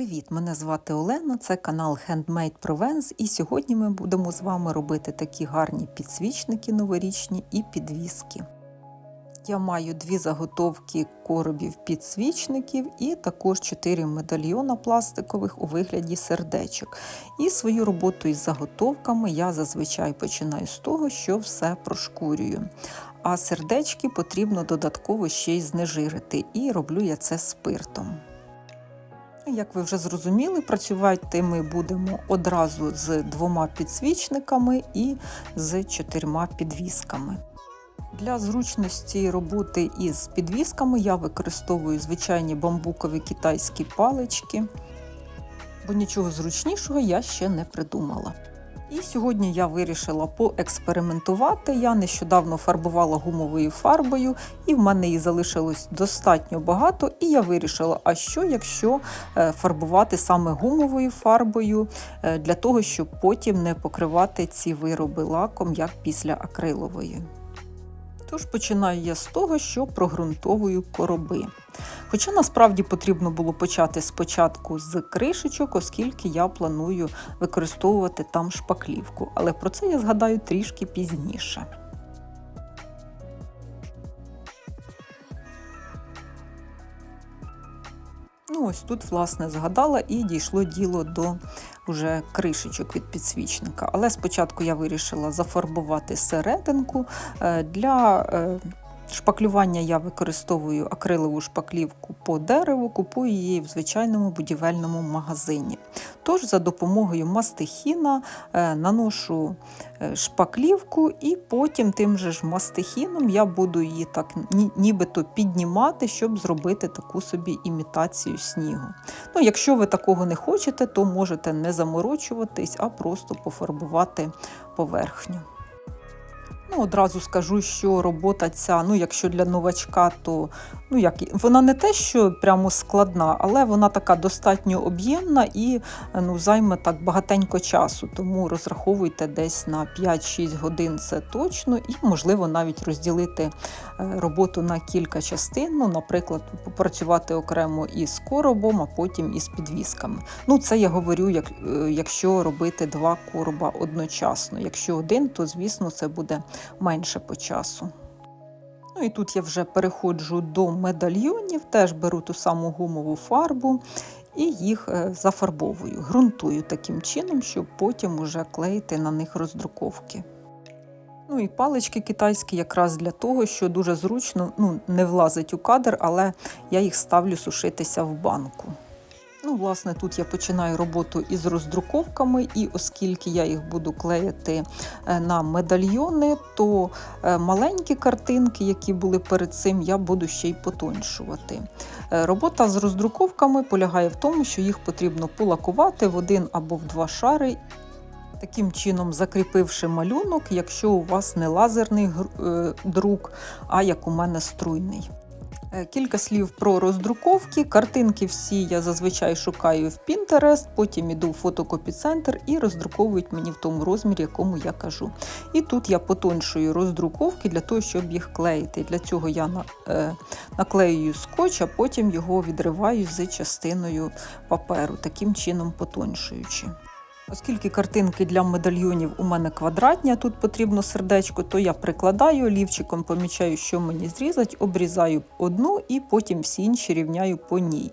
Привіт! Мене звати Олена, це канал Handmade Provence і сьогодні ми будемо з вами робити такі гарні підсвічники новорічні і підвіски. Я маю дві заготовки коробів підсвічників і також чотири медальйона пластикових у вигляді сердечок. І свою роботу із заготовками я зазвичай починаю з того, що все прошкурюю. А сердечки потрібно додатково ще й знежирити, і роблю я це спиртом. Як ви вже зрозуміли, працювати ми будемо одразу з двома підсвічниками і з чотирма підвісками. Для зручності роботи із підвісками я використовую звичайні бамбукові китайські палички, бо нічого зручнішого я ще не придумала. І сьогодні я вирішила поекспериментувати. Я нещодавно фарбувала гумовою фарбою, і в мене її залишилось достатньо багато. І я вирішила, а що, якщо е, фарбувати саме гумовою фарбою, е, для того, щоб потім не покривати ці вироби лаком, як після акрилової. Тож починаю я з того, що прогрунтовую короби. Хоча насправді потрібно було почати спочатку з кришечок, оскільки я планую використовувати там шпаклівку, але про це я згадаю трішки пізніше. Ну, ось тут, власне, згадала і дійшло діло до вже кришечок від підсвічника. Але спочатку я вирішила зафарбувати серединку е, для е, Шпаклювання я використовую акрилову шпаклівку по дереву, купую її в звичайному будівельному магазині. Тож, за допомогою мастихіна е, наношу е, шпаклівку, і потім тим же ж мастихіном я буду її так нібито піднімати, щоб зробити таку собі імітацію снігу. Ну, Якщо ви такого не хочете, то можете не заморочуватись, а просто пофарбувати поверхню. Ну, Одразу скажу, що робота ця, ну, якщо для новачка, то ну, як, вона не те, що прямо складна, але вона така достатньо об'ємна і ну, займе так багатенько часу. Тому розраховуйте десь на 5-6 годин це точно, і, можливо, навіть розділити е, роботу на кілька частин. Ну, Наприклад, попрацювати окремо із коробом, а потім із підвісками. Ну, Це я говорю, як, е, якщо робити два короба одночасно. Якщо один, то звісно це буде менше по часу. Ну і тут я вже переходжу до медальйонів, теж беру ту саму гумову фарбу і їх е, зафарбовую, ґрунтую таким чином, щоб потім уже клеїти на них роздруковки. Ну і палички китайські якраз для того, що дуже зручно ну, не влазить у кадр, але я їх ставлю сушитися в банку. Ну, власне, тут я починаю роботу із роздруковками, і оскільки я їх буду клеїти е, на медальйони, то е, маленькі картинки, які були перед цим, я буду ще й потоншувати. Е, робота з роздруковками полягає в тому, що їх потрібно полакувати в один або в два шари. Таким чином, закріпивши малюнок, якщо у вас не лазерний друк, а як у мене струйний. Е, кілька слів про роздруковки. Картинки всі я зазвичай шукаю в Pinterest, потім іду в фотокопіцентр і роздруковують мені в тому розмірі, якому я кажу. І тут я потоншую роздруковки для того, щоб їх клеїти. Для цього я е, наклеюю скотч, а потім його відриваю з частиною паперу, таким чином потоншуючи. Оскільки картинки для медальйонів у мене квадратні, а тут потрібно сердечко, то я прикладаю олівчиком, помічаю, що мені зрізати, обрізаю одну і потім всі інші рівняю по ній.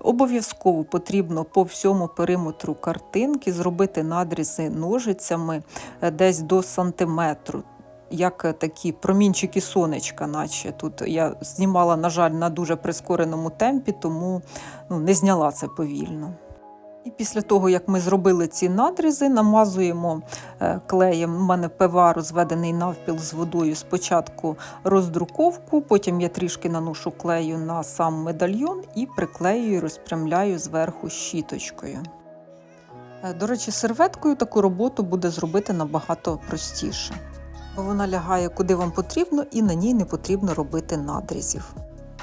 Обов'язково потрібно по всьому периметру картинки зробити надрізи ножицями е, десь до сантиметру. Як такі промінчики сонечка, наче тут я знімала, на жаль, на дуже прискореному темпі, тому ну, не зняла це повільно. І після того, як ми зробили ці надрізи, намазуємо е, клеєм. У мене ПВА розведений навпіл з водою. Спочатку роздруковку, потім я трішки наношу клею на сам медальйон і приклеюю, розпрямляю зверху щіточкою. Е, до речі, серветкою таку роботу буде зробити набагато простіше, бо вона лягає куди вам потрібно, і на ній не потрібно робити надрізів.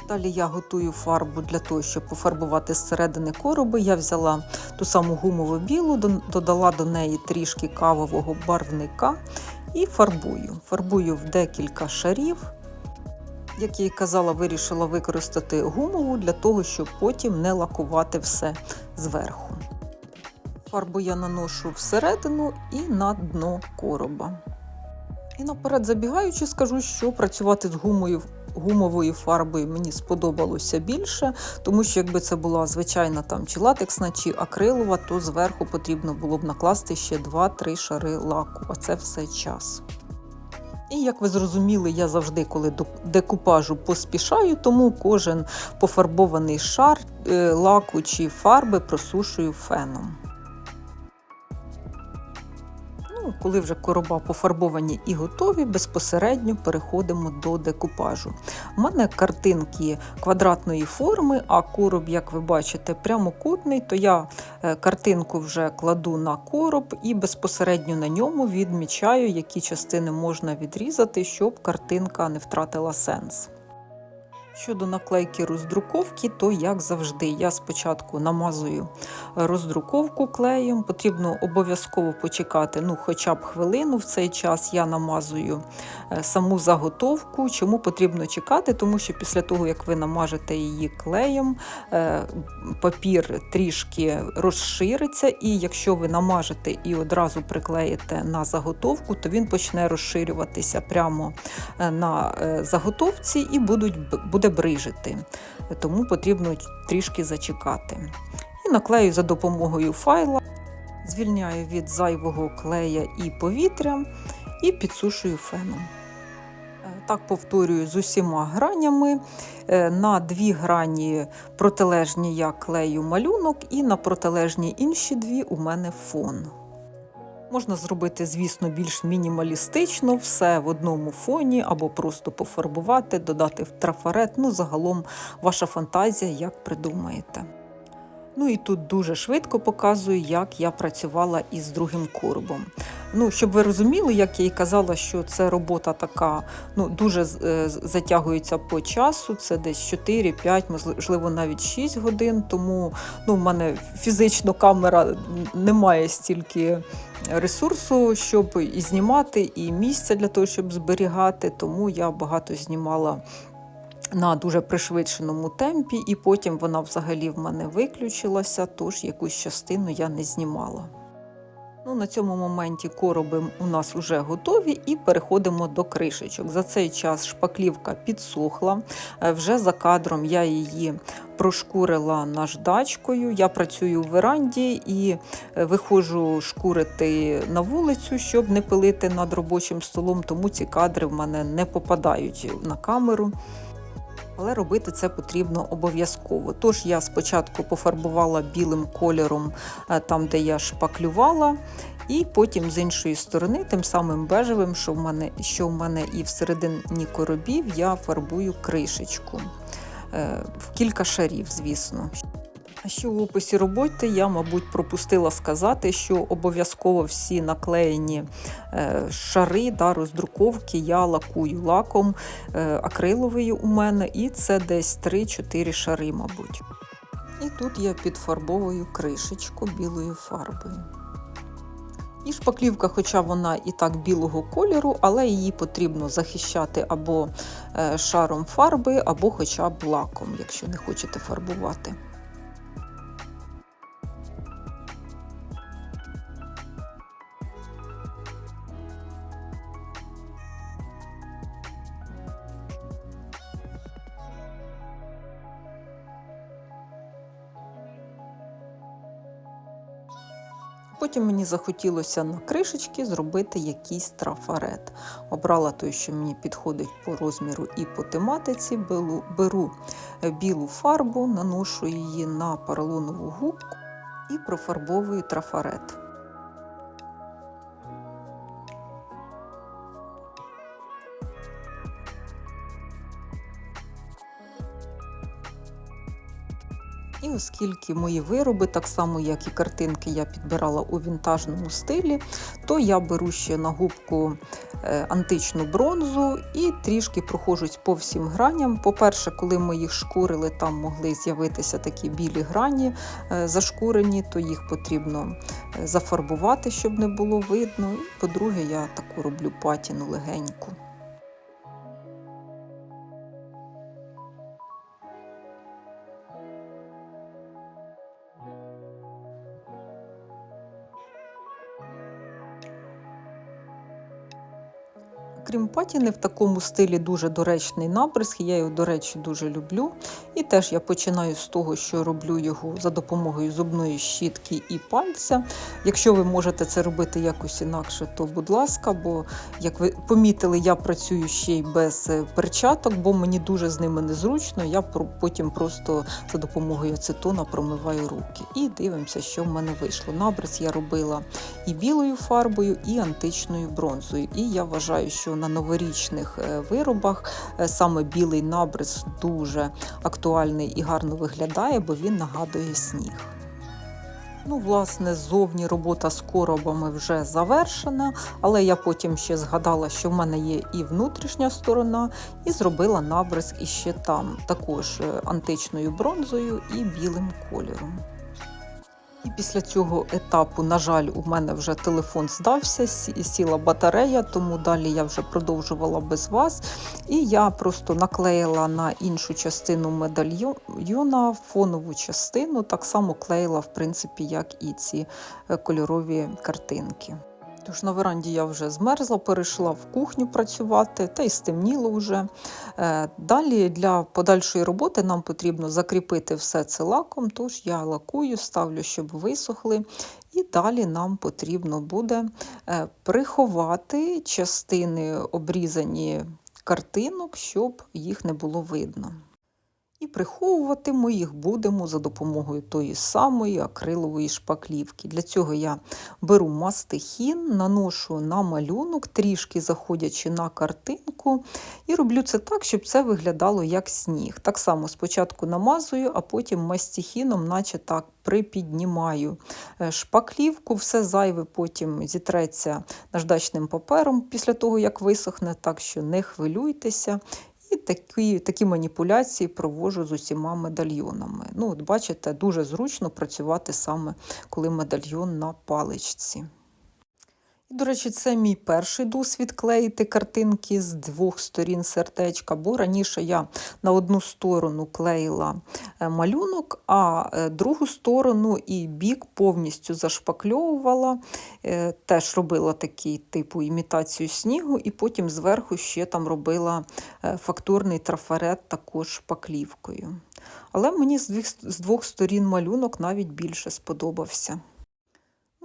Далі я готую фарбу для того, щоб пофарбувати зсередини короби. Я взяла ту саму гумову білу, додала до неї трішки кавового барвника і фарбую. Фарбую в декілька шарів. Як я й казала, вирішила використати гумову для того, щоб потім не лакувати все зверху. Фарбу я наношу всередину і на дно короба. І наперед забігаючи, скажу, що працювати з гумою, гумовою фарбою мені сподобалося більше, тому що якби це була звичайна там чи латексна, чи акрилова, то зверху потрібно було б накласти ще 2-3 шари лаку, а це все час. І як ви зрозуміли, я завжди, коли до декупажу поспішаю, тому кожен пофарбований шар е, лаку чи фарби просушую феном. Коли вже короба пофарбовані і готові, безпосередньо переходимо до декупажу. У мене картинки квадратної форми, а короб, як ви бачите, прямокутний, то я е, картинку вже кладу на короб і безпосередньо на ньому відмічаю, які частини можна відрізати, щоб картинка не втратила сенс. Щодо наклейки роздруковки, то як завжди, я спочатку намазую роздруковку клеєм. Потрібно обов'язково почекати ну, хоча б хвилину. В цей час я намазую е, саму заготовку. Чому потрібно чекати? Тому що після того, як ви намажете її клеєм, е, папір трішки розшириться, і якщо ви намажете і одразу приклеїте на заготовку, то він почне розширюватися прямо е, на заготовці і будуть буде брижити, тому потрібно трішки зачекати. І наклею за допомогою файла, звільняю від зайвого клея і повітря і підсушую феном. Так повторюю з усіма гранями. На дві грані протилежні я клею малюнок, і на протилежні інші дві у мене фон. Можна зробити, звісно, більш мінімалістично, все в одному фоні, або просто пофарбувати, додати в трафарет. Ну, загалом ваша фантазія, як придумаєте. Ну і тут дуже швидко показую, як я працювала із другим коробом. Ну, Щоб ви розуміли, як я і казала, що це робота така ну, дуже е, затягується по часу, це десь 4-5, можливо, навіть 6 годин. Тому ну, в мене фізично камера не має стільки ресурсу, щоб і знімати, і місця для того, щоб зберігати. Тому я багато знімала на дуже пришвидшеному темпі, і потім вона взагалі в мене виключилася, тож якусь частину я не знімала. Ну, На цьому моменті короби у нас вже готові, і переходимо до кришечок. За цей час шпаклівка підсохла. Е, вже за кадром я її прошкурила наждачкою. Я працюю в веранді і е, виходжу шкурити на вулицю, щоб не пилити над робочим столом, тому ці кадри в мене не попадають на камеру але робити це потрібно обов'язково. Тож я спочатку пофарбувала білим кольором е, там, де я шпаклювала, і потім з іншої сторони, тим самим бежевим, що в мене що в мене і всередині коробів, я фарбую кришечку е, в кілька шарів, звісно. Ще в описі роботи я, мабуть, пропустила сказати, що обов'язково всі наклеєні е, шари да, роздруковки я лакую лаком е, акриловою у мене, і це десь 3-4 шари, мабуть. І тут я підфарбовую кришечку білою фарбою. І шпаклівка, хоча вона і так білого кольору, але її потрібно захищати або е, шаром фарби, або хоча б лаком, якщо не хочете фарбувати. Потім мені захотілося на кришечки зробити якийсь трафарет. Обрала той, що мені підходить по розміру і по тематиці. Беру білу фарбу, наношу її на поролонову губку і профарбовую трафарет. Оскільки мої вироби, так само як і картинки, я підбирала у вінтажному стилі, то я беру ще на губку е, античну бронзу і трішки прохожусь по всім граням. По-перше, коли ми їх шкурили, там могли з'явитися такі білі грані е, зашкурені, то їх потрібно е, зафарбувати, щоб не було видно. І по-друге, я таку роблю патіну легеньку. Крім патіни, в такому стилі дуже доречний набризк, я його, до речі, дуже люблю. І теж я починаю з того, що роблю його за допомогою зубної щітки і пальця. Якщо ви можете це робити якось інакше, то будь ласка, бо, як ви помітили, я працюю ще й без е, перчаток, бо мені дуже з ними незручно. Я потім просто за допомогою ацетона промиваю руки. І дивимося, що в мене вийшло. Набриз я робила і білою фарбою, і античною бронзою. І я вважаю, що на новорічних е, виробах е, саме білий набриз дуже актуальний і гарно виглядає, бо він нагадує сніг. Ну, власне, зовні робота з коробами вже завершена, але я потім ще згадала, що в мене є і внутрішня сторона, і зробила набриз іще там, також е, античною бронзою і білим кольором. І після цього етапу, на жаль, у мене вже телефон здався, сі- сіла батарея, тому далі я вже продовжувала без вас. І я просто наклеїла на іншу частину медальйона фонову частину, так само клеїла, в принципі, як і ці е, кольорові картинки. Тож на веранді я вже змерзла, перейшла в кухню працювати, та й стемніло вже. Е, Далі для подальшої роботи нам потрібно закріпити все це лаком, тож я лакую, ставлю, щоб висохли. І далі нам потрібно буде е, приховати частини обрізані картинок, щоб їх не було видно. І приховувати ми їх будемо за допомогою тої самої акрилової шпаклівки. Для цього я беру мастихін, наношу на малюнок, трішки заходячи на картинку, і роблю це так, щоб це виглядало як сніг. Так само спочатку намазую, а потім мастихіном, наче так, припіднімаю е, шпаклівку, все зайве потім зітреться наждачним папером після того, як висохне, так що не хвилюйтеся. І такі, такі маніпуляції проводжу з усіма медальйонами. Ну, от бачите, дуже зручно працювати саме коли медальйон на паличці. До речі, це мій перший досвід клеїти картинки з двох сторін сердечка, бо раніше я на одну сторону клеїла е, малюнок, а е, другу сторону і бік повністю зашпакльовувала. Е, Теж робила такий типу імітацію снігу, і потім зверху ще там робила фактурний трафарет також шпаклівкою. Але мені з двох сторін малюнок навіть більше сподобався.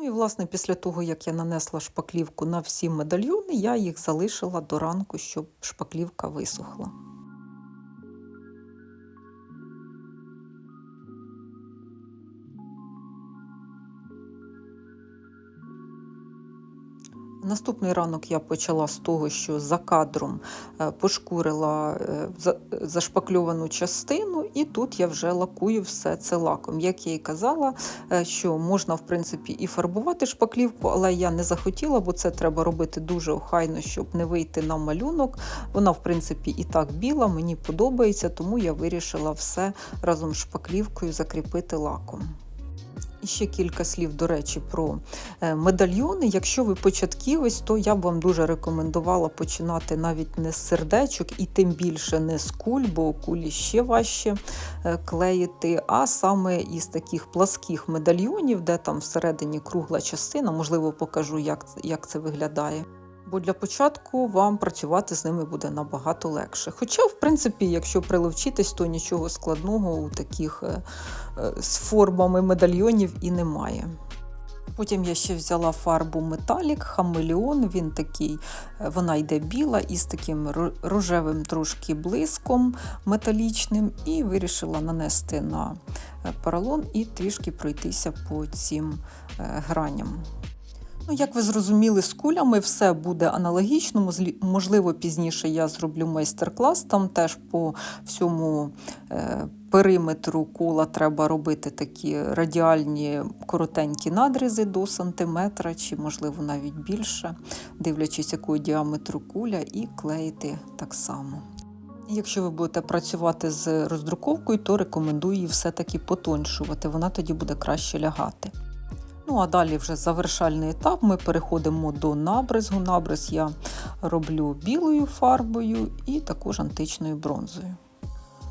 Ну і, власне, після того, як я нанесла шпаклівку на всі медальйони, я їх залишила до ранку, щоб шпаклівка висохла. Наступний ранок я почала з того, що за кадром е, пошкурила е, зашпакльовану частину, і тут я вже лакую все це лаком. Як я і казала, е, що можна в принципі і фарбувати шпаклівку, але я не захотіла, бо це треба робити дуже охайно, щоб не вийти на малюнок. Вона, в принципі, і так біла, мені подобається, тому я вирішила все разом з шпаклівкою закріпити лаком. І ще кілька слів, до речі, про е, медальйони. Якщо ви початківець, то я б вам дуже рекомендувала починати навіть не з сердечок і тим більше не з куль, бо кулі ще важче е, клеїти, а саме із таких пласких медальйонів, де там всередині кругла частина. Можливо, покажу, як, як це виглядає. Бо для початку вам працювати з ними буде набагато легше. Хоча, в принципі, якщо приловчитись, то нічого складного у таких е, е, з формами медальйонів і немає. Потім я ще взяла фарбу металік, хамелеон. Він такий, е, вона йде біла із таким рожевим трошки блиском металічним, і вирішила нанести на поролон і трішки пройтися по цим граням. Ну, як ви зрозуміли, з кулями все буде аналогічно. Можливо, пізніше я зроблю майстер-клас. Там теж по всьому е, периметру кола треба робити такі радіальні коротенькі надрізи до сантиметра, чи, можливо, навіть більше, дивлячись, якого діаметру куля, і клеїти так само. Якщо ви будете працювати з роздруковкою, то рекомендую її все-таки потоншувати, вона тоді буде краще лягати. Ну а далі вже завершальний етап. Ми переходимо до набризгу. Набриз я роблю білою фарбою і також античною бронзою.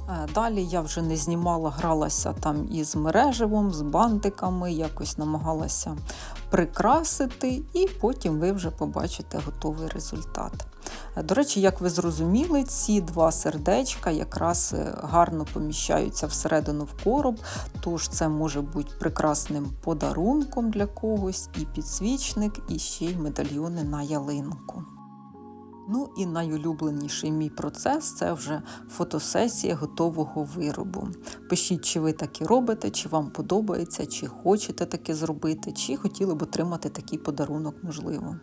Е, Далі я вже не знімала, гралася там із мереживом, з бантиками, якось намагалася прикрасити, і потім ви вже побачите готовий результат. До речі, як ви зрозуміли, ці два сердечка якраз е, гарно поміщаються всередину в короб, тож це може бути прекрасним подарунком для когось, і підсвічник, і ще й медальйони на ялинку. Ну і найулюбленіший мій процес це вже фотосесія готового виробу. Пишіть, чи ви таке робите, чи вам подобається, чи хочете таке зробити, чи хотіли б отримати такий подарунок, можливо.